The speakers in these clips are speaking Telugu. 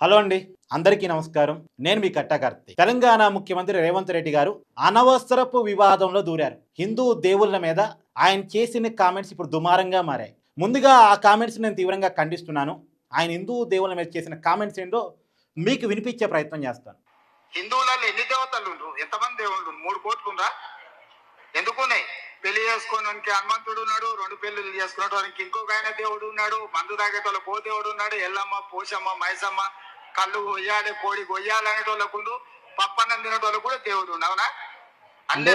హలో అండి అందరికీ నమస్కారం. నేను మీ కట్టకర్తి తెలంగాణ ముఖ్యమంత్రి రేవంత్ రెడ్డి గారు అనవసరపు వివాదంలో దూరారు. హిందూ దేవుళ్ళ మీద ఆయన చేసిన కామెంట్స్ ఇప్పుడు దుమారంగా మారాయి. ముందుగా ఆ కామెంట్స్ నేను తీవ్రంగా ఖండిస్తున్నాను. ఆయన హిందూ దేవుళ్ళ మీద చేసిన కామెంట్స్ ఏంటో మీకు వినిపించే ప్రయత్నం చేస్తాను. హిందువులలో ఎన్ని దేవతలు ఎంతమంది దేవుళ్ళు మూడు కోట్లు ఎందుకు పెళ్ళి చేసుకోవడానికి హనుమంతుడు ఉన్నాడు రెండు పెళ్ళిళ్ళు చేసుకునేటానికి ఇంకొక ఆయన దేవుడు ఉన్నాడు మందు తాగేటోళ్ళకి పో దేవుడు ఉన్నాడు ఎల్లమ్మ పోషమ్మ మైసమ్మ కళ్ళు కొయ్యాలి కోడి కొయ్యాలి అనేటోళ్ళకు పప్పన్నం తినేటోళ్ళకు కూడా దేవుడు అవునా? అంటే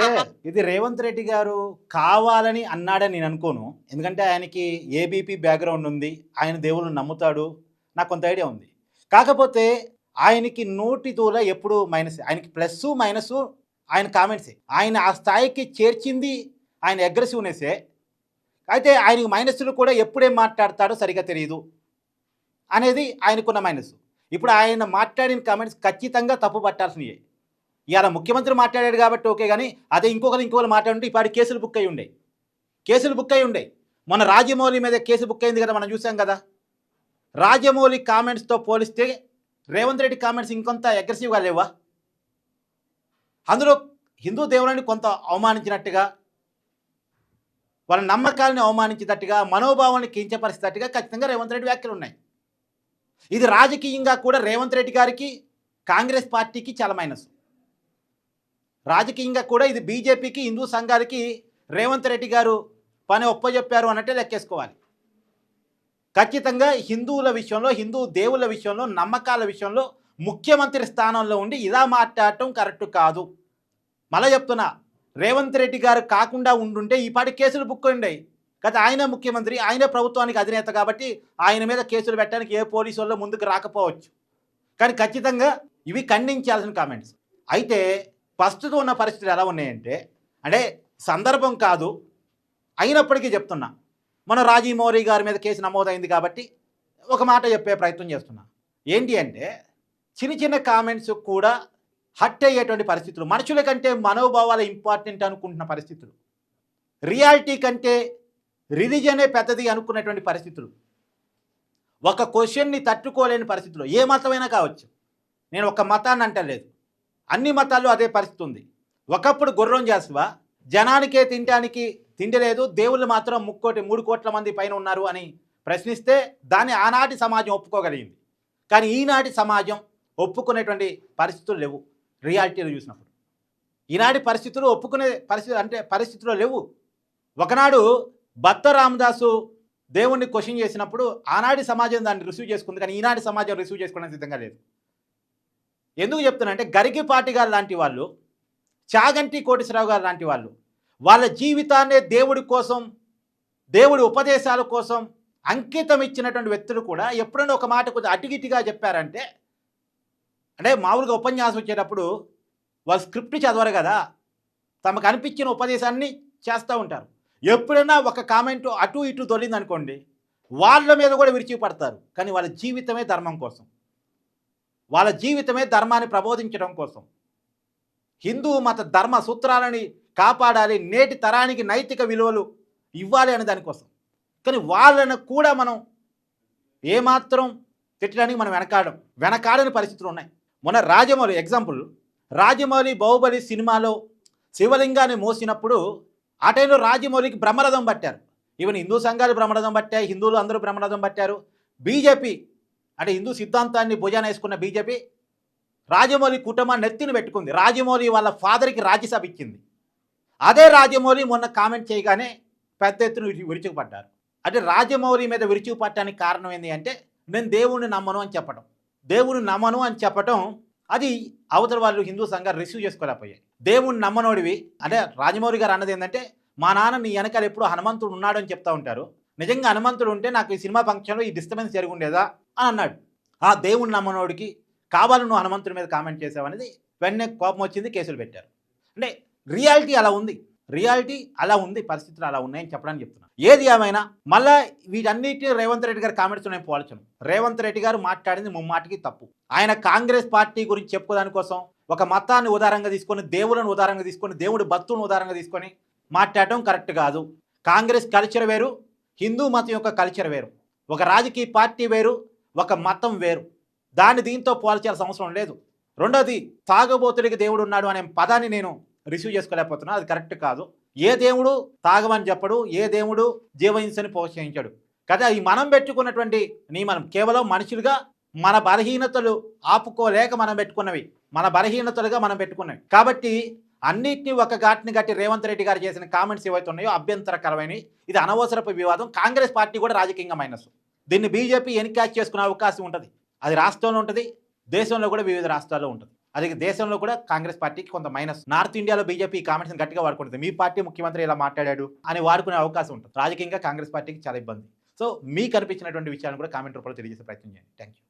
ఇది రేవంత్ రెడ్డి గారు కావాలని అన్నాడని నేను అనుకోను. ఎందుకంటే ఆయనకి ఏబీపీ బ్యాక్గ్రౌండ్ ఉంది ఆయన దేవుళ్ళని నమ్ముతాడు నాకు కొంత ఐడియా ఉంది. కాకపోతే ఆయనకి నోటి దూల ఎప్పుడు మైనస్ ఆయనకి ప్లస్ మైనస్ ఆయన కామెంట్సే ఆయన ఆ స్థాయికి చేర్చింది ఆయన అగ్రెసివ్నెస్సే అయితే ఆయనకి మైనస్లు కూడా ఎప్పుడేం మాట్లాడతాడో సరిగ్గా తెలియదు అనేది ఆయనకున్న మైనస్. ఇప్పుడు ఆయన మాట్లాడిన కామెంట్స్ ఖచ్చితంగా తప్పు పట్టాల్సినవి ఇవాళ ముఖ్యమంత్రి మాట్లాడాడు కాబట్టి ఓకే కానీ అదే ఇంకొకరు ఇంకొకరు మాట్లాడుంటే ఇప్పటి కేసులు బుక్ అయి ఉండే. కేసులు బుక్ అయి ఉండే. మన రాజమౌళి మీద కేసు బుక్ అయింది కదా మనం చూసాం కదా. రాజమౌళి కామెంట్స్తో పోలిస్తే రేవంత్ రెడ్డి కామెంట్స్ ఇంకొంత అగ్రెసివ్గా లేవా? అందులో హిందూ దేవులని కొంత అవమానించినట్టుగా వాళ్ళ నమ్మకాలని అవమానించేటట్టుగా మనోభావాన్ని కించపరిచేటట్టుగా ఖచ్చితంగా రేవంత్ రెడ్డి వ్యాఖ్యలు ఉన్నాయి ఇది రాజకీయంగా కూడా రేవంత్ రెడ్డి గారికి కాంగ్రెస్ పార్టీకి చాలా మైనస్. రాజకీయంగా కూడా ఇది బీజేపీకి హిందూ సంఘాలకి రేవంత్ రెడ్డి గారు పని ఒప్పజెప్పారు అన్నట్టే లెక్కేసుకోవాలి. ఖచ్చితంగా హిందువుల విషయంలో హిందూ దేవుళ్ళ విషయంలో నమ్మకాల విషయంలో ముఖ్యమంత్రి స్థానంలో ఉండి ఇలా మాట్లాడటం కరెక్ట్ కాదు. మళ్ళా చెప్తున్నా రేవంత్ రెడ్డి గారు కాకుండా ఉండుంటే ఈ పాటి కేసులు బుక్ ఉండేవి గత ఆయన ముఖ్యమంత్రి ఆయన ప్రభుత్వానికి అధినేత కాబట్టి ఆయన మీద కేసులు పెట్టడానికి ఏ పోలీసు వాళ్ళు ముందుకు రాకపోవచ్చు. కానీ ఖచ్చితంగా ఇవి ఖండించాల్సిన కామెంట్స్ అయితే ప్రస్తుతం ఉన్న పరిస్థితులు ఎలా ఉన్నాయంటే అంటే సందర్భం కాదు అయినప్పటికీ చెప్తున్నా. మన రాజీమౌరి గారి మీద కేసు నమోదైంది కాబట్టి ఒక మాట చెప్పే ప్రయత్నం చేస్తున్నా. ఏంటి అంటే చిన్న చిన్న కామెంట్స్ కూడా హట్ అయ్యేటువంటి పరిస్థితులు. మనుషుల కంటే మనోభావాలు ఇంపార్టెంట్ అనుకుంటున్న పరిస్థితులు. రియాలిటీ కంటే రిలీజనే పెద్దది అనుకున్నటువంటి పరిస్థితులు. ఒక క్వశ్చన్ని తట్టుకోలేని పరిస్థితులు. ఏ మతమైనా కావచ్చు. నేను ఒక మతాన్ని అంటలేదు. అన్ని మతాల్లో అదే పరిస్థితి ఉంది. ఒకప్పుడు గుర్రం చేస్తువా? జనానికే తినడానికి తిండి లేదు. దేవుళ్ళు మాత్రం ముక్కోటి మూడు కోట్ల మంది పైన ఉన్నారు అని ప్రశ్నిస్తే దాన్ని ఆనాటి సమాజం ఒప్పుకోగలిగింది. కానీ ఈనాటి సమాజం ఒప్పుకునేటువంటి పరిస్థితులు లేవు. రియాలిటీలో చూసినప్పుడు. ఈనాటి పరిస్థితులు ఒప్పుకునే పరిస్థితి అంటే పరిస్థితులు లేవు. ఒకనాడు భక్త రామదాసు దేవుణ్ణి క్వశ్చన్ చేసినప్పుడు ఆనాటి సమాజం దాన్ని రిసీవ్ చేసుకుంది కానీ ఈనాటి సమాజం రిసీవ్ చేసుకోవడానికి సిద్ధంగా లేదు. ఎందుకు చెప్తున్నానంటే గరికిపాటి గారు లాంటి వాళ్ళు చాగంటి కోటేశ్వరరావు గారు లాంటి వాళ్ళు వాళ్ళ జీవితాన్నే దేవుడి కోసం దేవుడి ఉపదేశాల కోసం అంకితం ఇచ్చినటువంటి వ్యక్తులు కూడా ఎప్పుడైనా ఒక మాట కొంచెం అటుగిటిగా చెప్పారంటే అంటే మామూలుగా ఉపన్యాసం వచ్చేటప్పుడు వాళ్ళు స్క్రిప్ట్ చదవరు కదా తమకు అనిపించిన ఉపదేశాన్ని చేస్తూ ఉంటారు. ఎప్పుడైనా ఒక కామెంట్ అటు ఇటు దొరింది అనుకోండి వాళ్ళ మీద కూడా విరిచిపడతారు కానీ వాళ్ళ జీవితమే ధర్మం కోసం. వాళ్ళ జీవితమే ధర్మాన్ని ప్రబోధించడం కోసం. హిందూ మత ధర్మ సూత్రాలని కాపాడాలి నేటి తరానికి నైతిక విలువలు ఇవ్వాలి అనే దానికోసం. కానీ వాళ్ళను కూడా మనం ఏమాత్రం తిట్టడానికి మనం వెనకాడం వెనకాడని పరిస్థితులు ఉన్నాయి. మొన్న రాజమౌళి ఎగ్జాంపుల్ రాజమౌళి బాహుబలి సినిమాలో శివలింగాన్ని మోసినప్పుడు ఆ టైంలో రాజమౌళికి బ్రహ్మరథం పట్టారు. ఈవెన్ హిందూ సంఘాలు బ్రహ్మరథం పట్టాయి హిందువులు అందరూ బ్రహ్మరథం పట్టారు. బీజేపీ అంటే హిందూ సిద్ధాంతాన్ని భుజాన వేసుకున్న బీజేపీ రాజమౌళి కుటుంబాన్ని నెత్తిని పెట్టుకుంది. రాజమౌళి వాళ్ళ ఫాదర్కి రాజ్యసభ ఇచ్చింది. అదే రాజమౌళి మొన్న కామెంట్ చేయగానే పెద్ద ఎత్తున విరుచుకుపడ్డారు. అంటే రాజమౌళి మీద విరుచుకుపడటానికి కారణం ఏంటి అంటే నేను దేవుణ్ణి నమ్మను అని చెప్పడం దేవుణ్ణి నమ్మను అని చెప్పటం అది అవతల వాళ్ళు హిందూ సంఘాలు రిసీవ్ చేసుకోలేకపోయాయి. దేవుణ్ణి నమ్మనోడివి. అంటే రాజమౌళి గారు అన్నది ఏంటంటే మా నాన్న నీ వెనకాల ఎప్పుడు హనుమంతుడు ఉన్నాడు అని చెప్తా ఉంటారు. నిజంగా హనుమంతుడు ఉంటే నాకు ఈ సినిమా ఫంక్షన్లో ఈ డిస్టర్బెన్స్ జరుగుండేదా ఉండేదా అని అన్నాడు. ఆ దేవుణ్ణి నమ్మనోడికి కావాలి నువ్వు హనుమంతుడి మీద కామెంట్ చేసావనేది వెంటనే కోపం వచ్చింది కేసులు పెట్టారు. అంటే రియాలిటీ అలా ఉంది. రియాలిటీ అలా ఉంది పరిస్థితులు అలా ఉన్నాయని చెప్పడానికి చెప్తున్నాను ఏది ఏమైనా మళ్ళా వీటన్నిటిని రేవంత్ రెడ్డి గారి కామెంట్స్ నేను పోల్చను రేవంత్ రెడ్డి గారు మాట్లాడింది ముమ్మాటికి తప్పు. ఆయన కాంగ్రెస్ పార్టీ గురించి చెప్పుకోదాని కోసం ఒక మతాన్ని ఉదారంగా తీసుకొని దేవులను ఉదారంగా తీసుకొని దేవుడి భక్తులను ఉదారంగా తీసుకొని మాట్లాడటం కరెక్ట్ కాదు. కాంగ్రెస్ కల్చర్ వేరు హిందూ మతం యొక్క కల్చర్ వేరు. ఒక రాజకీయ పార్టీ వేరు ఒక మతం వేరు. దాన్ని దీంతో పోల్చాల్సిన అవసరం లేదు. రెండోది తాగబోతుడికి దేవుడు ఉన్నాడు అనే పదాన్ని నేను రిసీవ్ చేసుకోలేకపోతున్నా అది కరెక్ట్ కాదు. ఏ దేవుడు తాగమని చెప్పడు. ఏ దేవుడు జీవహింసని ప్రోత్సహించాడు కదా ఈ మనం పెట్టుకున్నటువంటి నియమనం కేవలం మనుషులుగా మన బలహీనతలు ఆపుకోలేక మనం పెట్టుకున్నవి. మన బలహీనతలుగా మనం పెట్టుకున్నవి. కాబట్టి అన్నిటినీ ఒక ఘాట్ని గట్టి రేవంత్ రెడ్డి గారు చేసిన కామెంట్స్ ఏవైతే ఉన్నాయో అభ్యంతరకరమైనవి. ఇది అనవసరపు వివాదం. కాంగ్రెస్ పార్టీ కూడా రాజకీయంగా మైనస్. దీన్ని బీజేపీ ఎన్కాచ్ చేసుకునే అవకాశం ఉంటుంది. అది రాష్ట్రంలో ఉంటుంది. దేశంలో కూడా వివిధ రాష్ట్రాల్లో ఉంటుంది. అది దేశంలో కూడా కాంగ్రెస్ పార్టీకి కొంత మైనస్ నార్త్ ఇండియాలో బీజేపీ ఈ కామెంట్స్ గట్టిగా వాడుకుంటుంది. మీ పార్టీ ముఖ్యమంత్రి ఇలా మాట్లాడాడు అని వాడుకునే అవకాశం ఉంటుంది. రాజకీయంగా కాంగ్రెస్ పార్టీకి చాలా ఇబ్బంది. సో మీకు అనిపించినటువంటి విషయాలను కూడా కామెంట్ రూపంలో తెలియజేసే ప్రయత్నం చేయండి. Thank you